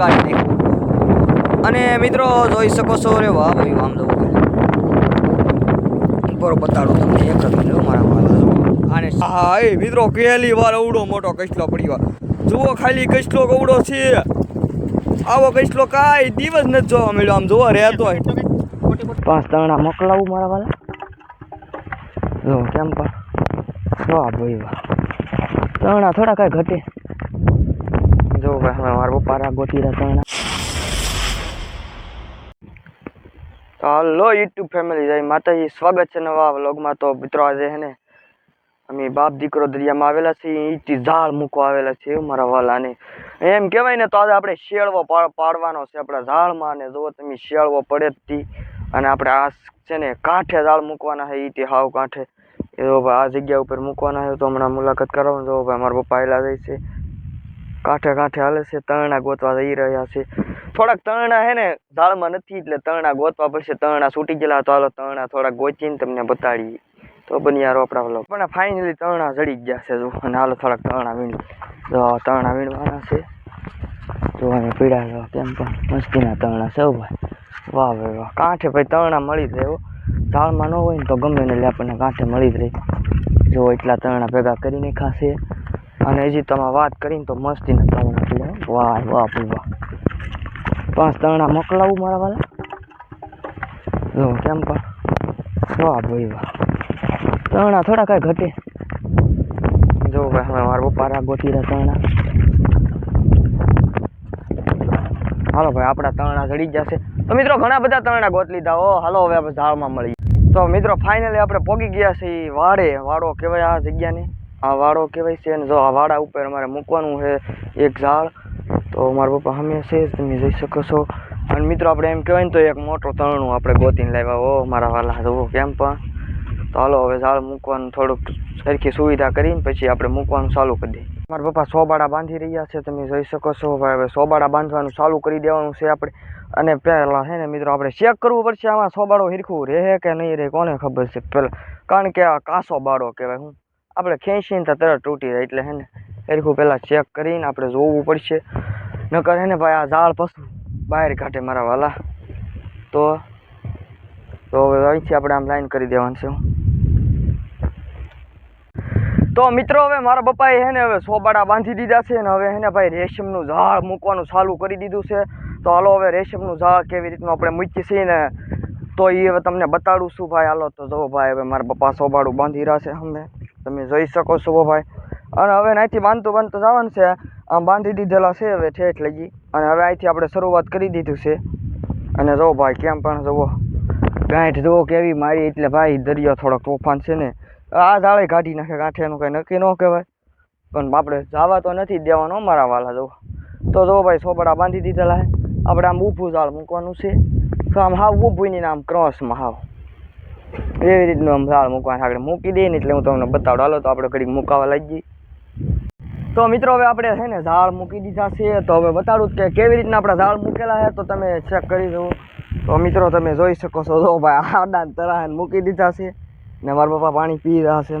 બગાડી નાખ્યું અને મિત્રો જોઈ શકો છો રે વાહ ભાઈ આમ જવું બરો બતાડું તમને, એક જ મિનિટ મારા વાલા અને હા એ મિત્રો, પહેલી વાર અવડો મોટો કચલો પડ્યો. જુઓ, ખાલી કચલો કવડો છે. આવો કચલો કાંઈ દિવસ નથી જોવા મળ્યો. આમ જોવા રહેતો પાંચ તણા મોકલાવું મારા વાલા? જો, કેમ પણ વાહ ભાઈ, વાહ. તણા થોડા કાંઈ ઘટે. હવે મારા પપ્પા ગોતી રહ્યા હાલો યુટ્યુબ ફેમિલી, જય માતાજી. સ્વાગત છે નવા વ્લોગમાં. તો મિત્રો આજે હે ને, અમે બાપ દીકરો દરિયામાં આવેલા છીએ. ઈથી ઝાડ મૂકવા આવેલા છે મારા વાલાને. એમ કહેવાય ને, તો આજે આપણે શેળવો પાડ- પાડવાનો છે આપણા ઝાડમાં. ને જો તમે, શેળવો પડે જ અને આપણે આ છે ને, કાંઠે ઝાડ મૂકવાના છે ઈથી હાવ કાંઠે. એ જો ભાઈ, આ જગ્યા ઉપર મૂકવાના છે, તો હમણાં મુલાકાત કરાવો જો ભાઈ, મારા પપ્પા આવેલા જાય છે. કાંઠે કાંઠે હાલે છે, તરણા ગોતવા જઈ રહ્યા છે. થોડાક તરણા હે ને, ઝાડમાં નથી એટલે તરણા ગોતવા પડશે. તરણા છૂટી ગયેલા તો હાલો તરણા થોડાક ગોચીને તમને બતાડી તો બનિયા રોપડા વ્લોગ. પણ ફાઇનલી તરણા જડી ગયા છે, જો. અને હાલો થોડાક તરણા વીણી જો તરણા વીણવાના છે. જો, અહીંયા પીડા જો કેમ પણ મસ્તીના તરણા છે ભાઈ. વાહ ભાઈ વાહ. કાંઠે ભાઈ તરણા મળી જ રહે, હો. ઝાડમાં ન હોય ને તો ગમે ને એટલે આપણને કાંઠે મળી જ રહે. જો, એટલા તરણા ભેગા કરીને ખાશે અને હજી તમે વાત કરીને તો મસ્તીના ને પીડા. વાહ વાહ, ભાઈ, વાહ. પાંચ તરણા મોકલાવું મારા વાલા? જો, કેમ પણ? વાહ, ભાઈ, વાહ. તરણા થોડા કાંઈ ઘટે. જો, ભાઈ, હવે મારા પપ્પા ગોતી રહ્યા તણા હાલો, ભાઈ, આપણા તરણા ચડી જશે તો મિત્રો, ઘણા બધા તરણા ગોત લીધા. હો હાલો, હવે આપણે ઝાડમાં મળીએ તો મિત્રો ફાઇનલી આપણે પોગી ગયા છે વાડે, વાડો કહેવાય આ જગ્યાને. આ વાડો કહેવાય છે અને જો આ વાડા ઉપર અમારે મૂકવાનું છે એક ઝાડ, તો મારા પપ્પા સામે છે, તમે જઈ શકો છો. અને મિત્રો, આપણે એમ કહેવાય ને તો એક મોટો તરણું આપણે ગોતીને લાવ્યા હો, મારા વાલા, જુઓ કેમ પણ. તો હાલો, હવે ઝાડ મૂકવાનું થોડુંક સરખી સુવિધા કરીને પછી આપણે મૂકવાનું ચાલુ કરી દઈએ. મારા પપ્પા સોબાડા બાંધી રહ્યા છે, તમે જોઈ શકો છો. ભાઈ હવે સોબાડા બાંધવાનું ચાલુ કરી દેવાનું છે આપણે. અને પહેલાં છે ને મિત્રો, આપણે ચેક કરવું પડશે આમાં સોબાડો હિરખું રહે કે નહીં રહે, કોને ખબર છે? પહેલાં, કારણ કે આ કાસો બાડો કહેવાય, હું આપણે ખેંચીને તો તરત તૂટી જાય એટલે હે ને એરખું પહેલાં ચેક કરીને આપણે જોવું પડશે. નકર હે ને ભાઈ આ ઝાડ પશુ બહાર કાઢે મારા વાલા. તો તો હવે અહીંથી આપણે આમ લાઈન કરી દેવાનું છે તો મિત્રો હવે મારા પપ્પાએ હે ને હવે સોબાડા બાંધી દીધા છે ને હવે હે ને ભાઈ રેશમનું ઝાડ મૂકવાનું ચાલુ કરી દીધું છે. તો હાલો હવે રેશમનું ઝાડ કેવી રીતનું આપણે મૂકીએ છીએ ને તો એ હવે તમને બતાડું છું ભાઈ. હાલો તો જો ભાઈ હવે મારા પપ્પા સોબાડું બાંધી રહ્યા છે અમે તમે જોઈ શકો છો ભાઈ અને હવે અહીંથી બાંધતું બાંધતું જવાનું છે. આમ બાંધી દીધેલા છે હવે ઠેઠ લગી અને હવે અહીંથી આપણે શરૂઆત કરી દીધું છે. અને જો ભાઈ કેમ પણ જુઓ. ગાંઠ જુઓ કેવી મારી. એટલે ભાઈ દરિયો થોડોક તોફાન છે ને. આ જાળે કાઢી નાખે, કાંઠેનું કંઈ નક્કી ન કહેવાય. પણ આપણે જવા તો નથી દેવાનો અમારા વાલા જુઓ. તો જો ભાઈ સોબડા બાંધી દીધેલા છે. આપણે આમ ઊભું ઝાડ મૂકવાનું છે. તો આમ હાવ ઊભું નહીં આમ ક્રોસમાં હાવ. એવી રીતનું આમ ઝાડ મૂકવાનું આગળ મૂકી દઈએ ને એટલે હું તમને બતાવડો. હાલો તો આપણે ઘડીક મૂકાવા લાગી તો મિત્રો, હવે આપણે છે ને ઝાડ મૂકી દીધા છે. તો હવે બતાડું કે કેવી રીતના આપણા ઝાડ મૂકેલા છે તો તમે ચેક કરી જુઓ. તો મિત્રો, તમે જોઈ શકો છો. તો ભાઈ આડા ને મૂકી દીધા છે. ને મારા પપ્પા પાણી પી રહ્યા છે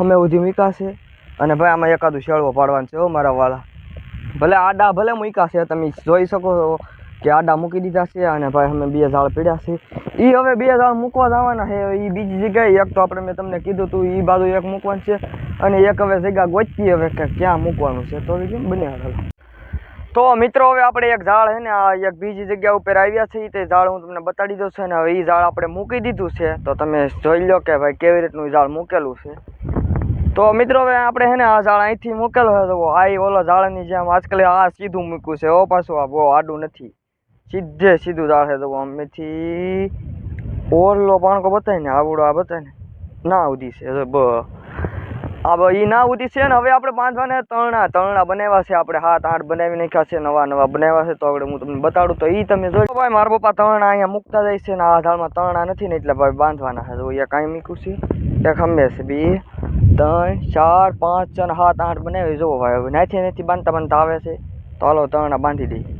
અમે ઉધી મૂક્યા અને ભાઈ, આમાં એકાદું શેળવો પાડવાનું છે મારા વાળા ભલે આડા ભલે મૂક્યા છે, તમે જોઈ શકો છો. કે આડા મૂકી દીધા છે અને ભાઈ અમે બે ઝાડ પીડ્યા છે. એ હવે બે ઝાડ મૂકવા જવાના છે. એ બીજી જગ્યાએ, એક તો આપણે મેં તમને કીધું હતું એ બાજુ એક મૂકવાનું છે અને એક હવે જગ્યા ગોચી હવે કે ક્યાં મૂકવાનું છે. તો હવે કેમ બને હાલો? તો મિત્રો, હવે આપણે એક ઝાડ છે ને, આ એક બીજી જગ્યા ઉપર આવ્યા છીએ તે ઝાડ હું તમને બતાડી દઉં છું ને હવે એ ઝાડ આપણે મૂકી દીધું છે. તો તમે જોઈ લો કે ભાઈ કેવી રીતનું ઈ ઝાડ મૂકેલું છે. તો મિત્રો, હવે આપણે છે ને, આ ઝાડ અહીંથી મૂકેલો છે. તો આ ઈ ઓલો ઝાડની જેમ આજકાલ આ સીધું મૂક્યું છે. ઓ પાછું આ બહુ આડું નથી. સીધે સીધું છે તો અમેથી ઓરલો પાણકો બતાય ને આવડો આ બતાય ને. ના ઉધી છે બ. આ ઈ ના ઉધી છે ને, હવે આપણે બાંધવાના તરણા તરણા બનાવ્યા છે આપણે હાથ આઠ બનાવી નાખ્યા છે, નવા નવા બનાવ્યા છે, તો આપણે હું તમને બતાડું. તો એ તમે જોઈ ભાઈ, મારા પપ્પા તરણા અહીંયા મૂકતા જાય છે ને, આ ઝાડમાં તરણા નથી ને, એટલે ભાઈ બાંધવાના છે. તો અહીંયા કાંઈ મૂક્યું છે, ત્યાં ખંભે છે. બે, ત્રણ, ચાર, પાંચ છ સાત, આઠ બનાવી જુઓ ભાઈ, હવે નાથી નાથી બાંધતા બાંધતા આવે છે. તો હાલો તરણા બાંધી દઈએ.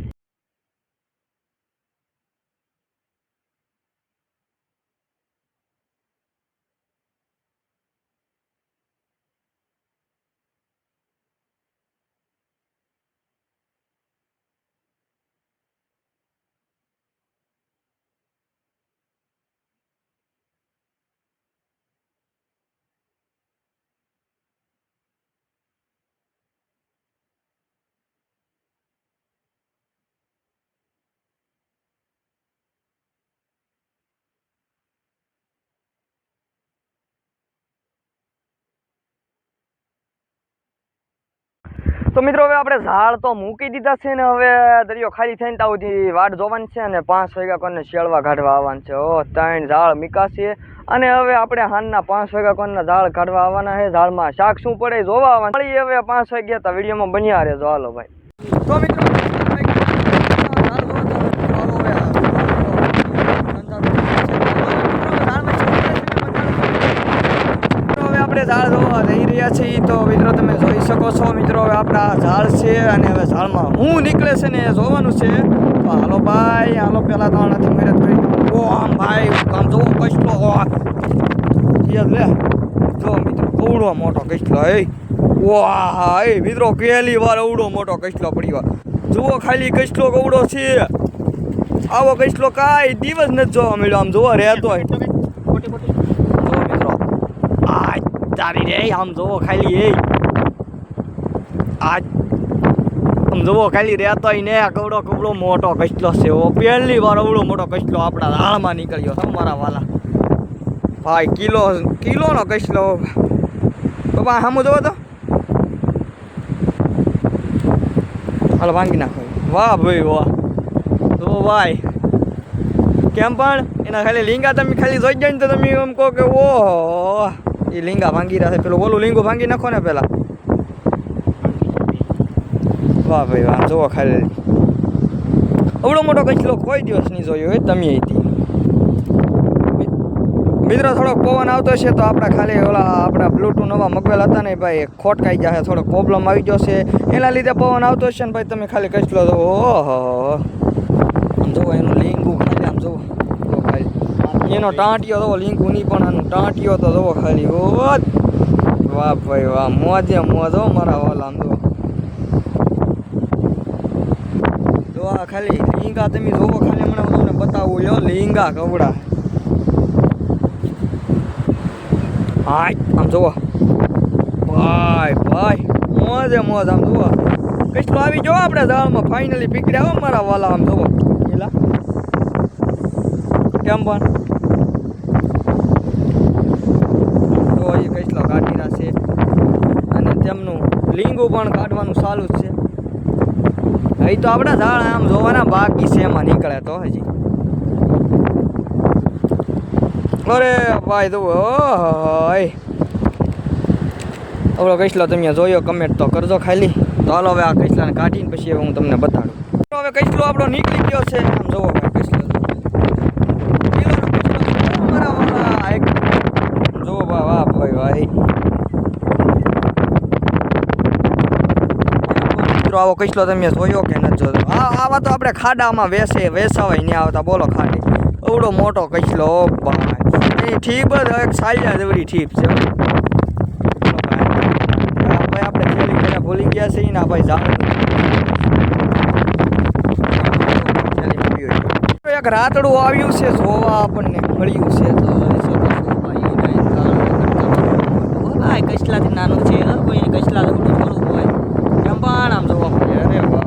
તો મિત્રો હવે આપણે ઝાડ તો મૂકી દીધા છે ને હવે દરિયો ખાલી થઈને ત્યાં સુધી વાટ જોવાની છે અને પાંચ વાગ્યા કોને શેળવા કાઢવા આવવાનું છે. ઓ ત્રણ ઝાડ મીકાશે. અને હવે આપણે હાનના પાંચ વાગ્યા કોના ઝાડ કાઢવા આવવાના છે. ઝાડમાં શાક શું પડે જોવા આવવાનું. હવે પાંચ વાગ્યા તો વિડીયોમાં બન્યા રહેજો. હાલો ભાઈ. તો મિત્રો ઝાડ જોવા જઈ રહ્યા છીએ. તો મિત્રો, તમે શકો છો મિત્રો? હવે આપણા ઝાડ છે અને હવે ઝાડમાં હું નીકળે છે ને એ જોવાનું છે. તો હાલો ભાઈ હાલો પેલા તો આનાથી મહેનત કરી. ઓ આમ ભાઈ આમ જોવો કસલો. લે. જો મિત્રો કવડો મોટો કસલો એ વાહ એ મિત્રો પહેલી વાર અવડો મોટો કચલો પડ્યો જુઓ ખાલી કસલો કવડો છે. આવો કસલો કાંઈ દિવસ નથી જોવા મળ્યો. આમ જોવા રહેતો હોય. જો મિત્રો. આ તારી રે. આમ જોવો ખાલી એ આ આમ જોવો ખાલી રહેતો ને કવડો કવડો મોટો કચલો છે ઓ પહેલી વાર અવડો મોટો કચલો આપણા દાળમાં નીકળ્યો તમારા મારા વાલા. ભાઈ, કિલો, કિલોનો કચલો. બાબા સામું જોવો તો. હાલો, ભાંગી નાખો. વાહ ભાઈ, વાહ. તો ભાઈ. કેમ પણ? એના ખાલી લીંગા તમે ખાલી જોઈ જાય ને તો તમે એમ કહો કે ઓહો. એ લીંગા ભાંગી રહ્યા છે. પેલું ઓલું લીંગું ભાંગી નાખો ને પેલા. વાહ ભાઈ વાહ જોવો ખાલી. અવડો મોટો કચલો કોઈ દિવસ નહીં જોયો હોય, તમે હતી મિત્રો, થોડોક પવન આવતો છે તો આપણા ખાલી ઓલા આપણા બ્લૂટૂથ નવા મગવેલ હતા ને ભાઈ ખોટકાઈ જશે થોડોક પ્રોબ્લેમ આવી જશે એના લીધે પવન આવતો છે ને ભાઈ, તમે ખાલી કચલો જો ઓહો. આમ જોવો એનું લીંગું ખાલી, આમ જોવો જુઓ ખાલી. એનો ટાંટિયો જોવો લીંગું નહીં, પણ આનું ટાંટિયો તો જોવો ખાલી. ઓ વાહ ભાઈ વાહ, મોજે મોજ હો મારા ઓલા આમ જોવો જો આ ખાલી લીંગા તમે જોવો ખાલી મને હું તમને બતાવું. લ્યો લીંગા કવડા. હાય, આમ જોવો. ભાઈ ભાઈ, મોજે મોજ, આમ જોવો. કેટલો આવી જો આપણે દાળમાં ફાઇનલી પીકડ્યા હો મારા વાલા, આમ જોવો. એલા કેમ પણ? તો એ કેટલો કાઢી છે અને તેમનું લીંગું પણ કાઢવાનું ચાલુ જ છે. એ તો આપણે ઝાડ આમ જોવાના બાકી છે, એમાં નીકળે તો હજી. અરે ભાઈ તો આપણો કૈસલો તમે જોયો કમેન્ટ તો કરજો ખાલી. તો હાલો હવે આ કૈસલાને કાઢીને પછી હું તમને બતાડું. હવે કૈસલો આપણો નીકળી ગયો છે, આમ જોવો ભાઈ કૈસલો કિલોનો કૈસલો મારા વાલા એક જોવો બા વાહ ભાઈ ભાઈ મિત્રો આવો કચલો તમે જોયો કે નથી જોયો? આ આવા તો આપણે ખાડામાં વેસે વેસાવાય નહીં આવતા, બોલો ખાડી. એવડો મોટો કચલો ભાઈ. એ ઠીપ જ, એક સાલિયા જેવડી ઠીપ છે. ભાઈ. આપણે ખેલી ખેલા ભૂલી ગયા છે ને ભાઈ ખેલી એક રાતડું આવ્યું છે, જોવા આપણને મળ્યું છે. તો કચલાથી નાનું છે હો, કોઈને કચલા જેવું થોડું હોય કેમ પણ આમ જોવા મળે અરે વાહ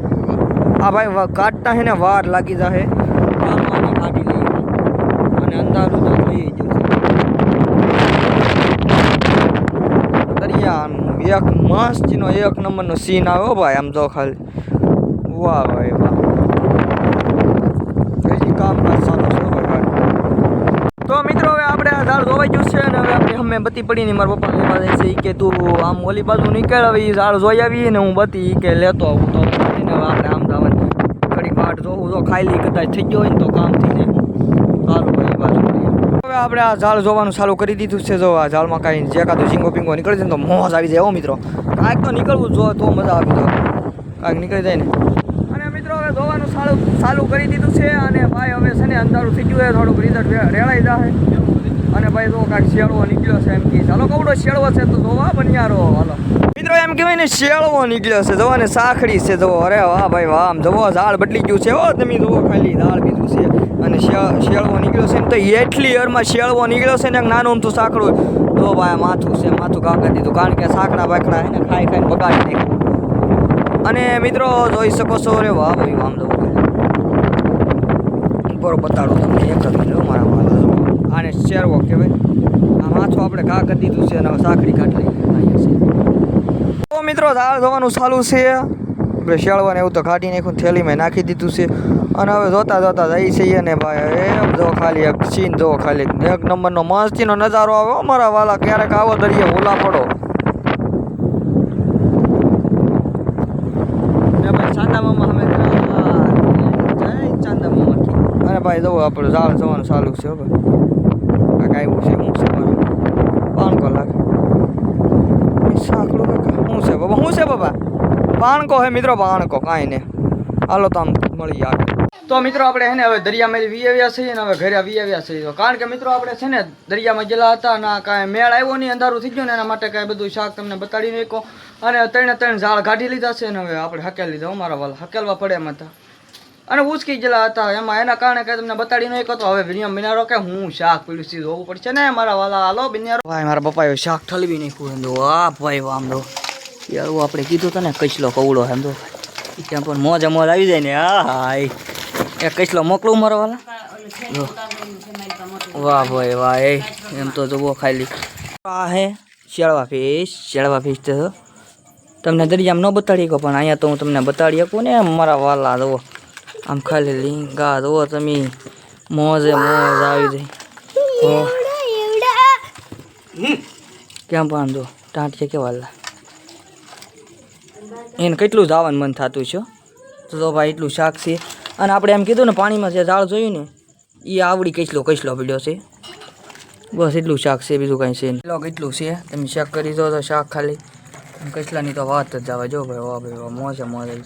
ભાઈ કાઢતા હે ને વાર લાગી જશે કાઢી લઈએ અને અંધારું તો એક મસ્તીનો, એક નંબરનો સીન આવ્યો ભાઈ, આમ જો ખાલી. વાહ ભાઈ, વાહ. કામ સારું તો મિત્રો, હવે આપણે ઝાડ ધોવાઈ ગયું છે અને હવે આપણે અમે પડીને મારા પપ્પા લેવા જાય છે કે તું આમ ઓલી બાજુ નીકળ એ ઝાડ જોઈ આવી ને હું બતી કે લેતો આવું, તો આપણે આમ ઘડીક વાટ જોવું તો ખાલી કદાચ થઈ ગયો હોય ને તો કામ થઈ જાય. સારું ભાઈ બાજુ. હવે આપણે આ ઝાડ જોવાનું ચાલુ કરી દીધું છે જો, આ ઝાડમાં કાંઈ જે કાં તો ઝીંગો પિંગો નીકળી છે ને તો મોજ આવી જાય, હો મિત્રો. કાંઈક તો નીકળવું જો તો મજા આવી જાય. કાંઈક નીકળી જાય ને. અને મિત્રો, હવે ધોવાનું ચાલુ ચાલુ કરી દીધું છે અને ભાઈ હવે છે ને અંધારું થઈ ગયું છે, થોડુંક રિઝલ્ટ રેળાઈ જાય અને ભાઈ જો કાંઈક શેડવો નીકળ્યો છે એમ કે ચાલો કવડો શેડવો છે તો જોવા, બન્યારો, હાલો. મિત્રો, એમ કહેવાય ને, શેળવો નીકળ્યો છે. જોવા ને સાખડી છે. જવો અરે વાહ ભાઈ વાહ, આમ જવો ઝાડ બદલી ગયું છે. હો, તમે જુઓ, ખાલી ઝાડ બીજું છે. અને શેળવો નીકળ્યો છે. ને તો એટલી યરમાં શેળવો નીકળ્યો છે ને, એક નાનું અમથું સાંકડું તો ભાઈ માથું છે, માથું કાકા દીધું. કારણ કે સાંકડા બાકડા એને ખાઈ ખાઈને બગાડી નાખ્યું. અને મિત્રો, જોઈ શકો છો, અરે વાહ ભાઈ આમ જવો ઉપર બતાડું તમને એક જ મિનિટ મારા વાલા આને શેરવો કહેવાય. આ માથું આપણે ઘા કરી દીધું છે અને સાંકડી કાઢી તો મિત્રો ઝાડ ધોવાનું ચાલુ છે. આપણે શેળવાને એવું તો કાઢી નાખ્યું ને થેલીમાં નાખી દીધું છે. અને હવે જોતા જોતા જઈ છીએ ને ભાઈ એમ જો ખાલી એક સીન જો ખાલી. એક નંબરનો મસ્તીનો નજારો આવે હો મારા વાલા ક્યારેક આવો દરિયા ઓલા પડો. ને ભાઈ ચાંદા મામા અમે જય ચાંદા મામા કી. અને ભાઈ જો આપણે ઝાડ જવાનું ચાલુ છે હો ભાઈ. કાંઈક આવ્યું છે હું છે મારું? પાણકો લાગે સાંકડું કાકા શું છે બાબા પાણકો હે મિત્રો પાણકો કાંઈ ને હાલો તો આમ મળી આવે તો મિત્રો, આપણે છે ને હવે દરિયામાં વી આવ્યા છીએ ને હવે ઘરે વી આવ્યા છીએ. કારણ કે મિત્રો, આપણે છે ને દરિયામાં ગયેલા હતા ના કાંઈ મેળ આવ્યો નહીં, અંધારું થઈ ગયું ને એના માટે કાંઈ બધું શાક તમને બતાડી નાખો અને ત્રણે ત્રણ ઝાડ કાઢી લીધા છે ને હવે આપણે હકેલી લીધા અમારા વાલ, હકેલવા પડે એમ હતા અને ઉચકી ગયેલા હતા, એમાં એના કારણે કાંઈ તમને બતાડી નહીં તો હવે વિનિયમ બિનારો કે હું શાક પીડું, સીધું હોવું પડશે ને મારા વાલા. હાલો બિનારો. ભાઈ, મારા પપ્પાએ શાક ઠલવી નાખ્યું વાહ, ભાઈ આમ તો યાર હું આપણે કીધું તને કચલો કવડો તો. ત્યાં પણ મોજ અમોજ આવી જાય ને હા હાય. એ કચલો મોકલું મારા વાલા. વાહ ભાઈ વાહ એ એમ તો જુઓ ખાલી. આ હે શેળવા ફિશ શેળવા ફિશ તો તમને દરિયામાં ન બતાડી શકો પણ અહીંયા તો હું તમને બતાડી શકું ને મારા વાલા જુઓ. આમ ખાલી લીંગા જુઓ તમે. મોજે મોજ આવી જાય. કેમ પણ જો ટાંટ છે કે લા એને કેટલું જવાનું મન થતું છે? તો ભાઈ એટલું શાક છે. અને આપણે એમ કીધું ને, પાણીમાં જે ઝાડ જોયું ને એ આવડી કેટલો કેટલો પીડ્યો છે. બસ એટલું શાક છે, બીજું કાંઈ છે નહીં. કેટલું છે? તમે શાક કરી દો તો શાક ખાલી. કચલાની તો વાત જ આવે, જો ભાઈ, વાહ ભાઈ, વાહ, મોજે મોજે.